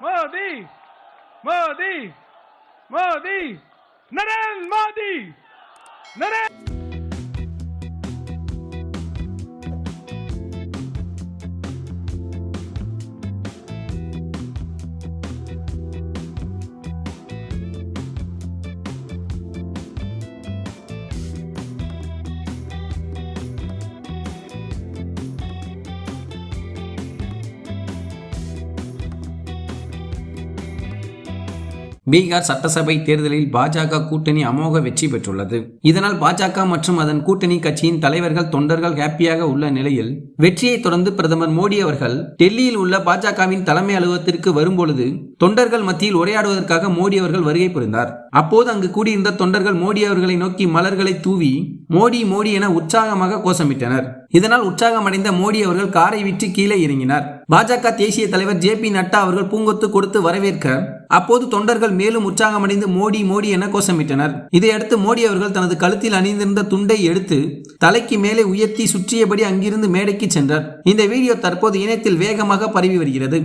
மோடி மோடி மோடி நரேந்திர மோடி நரேந்திர பீகார் சட்டசபை தேர்தலில் பாஜக கூட்டணி அமோக வெற்றி பெற்றுள்ளது. இதனால் பாஜக மற்றும் அதன் கூட்டணி கட்சியின் தலைவர்கள் தொண்டர்கள் ஹாப்பியாக உள்ள நிலையில் வெற்றியை தொடர்ந்து பிரதமர் மோடி அவர்கள் டெல்லியில் உள்ள பாஜகவின் தலைமை அலுவலகத்திற்கு வரும்பொழுது தொண்டர்கள் மத்தியில் உரையாடுவதற்காக மோடி அவர்கள் வருகை புரிந்தார். அப்போது அங்கு கூடியிருந்த தொண்டர்கள் மோடி அவர்களை நோக்கி மலர்களை தூவி மோடி மோடி என உற்சாகமாக கோஷமிட்டனர். இதனால் உற்சாகமடைந்த மோடி அவர்கள் காரை விட்டு கீழே இறங்கினார். பாஜக தேசிய தலைவர் ஜே பி நட்டா அவர்கள் பூங்கொத்து கொடுத்து வரவேற்க அப்போது தொண்டர்கள் மேலும் உற்சாகமடைந்து மோடி மோடி என கோஷமிட்டனர். இதையடுத்து மோடி அவர்கள் தனது கழுத்தில் அணிந்திருந்த துண்டை எடுத்து தலைக்கு மேலே உயர்த்தி சுற்றியபடி அங்கிருந்து மேடைக்கு சென்றார். இந்த வீடியோ தற்போது இணையத்தில் வேகமாக பரவி வருகிறது.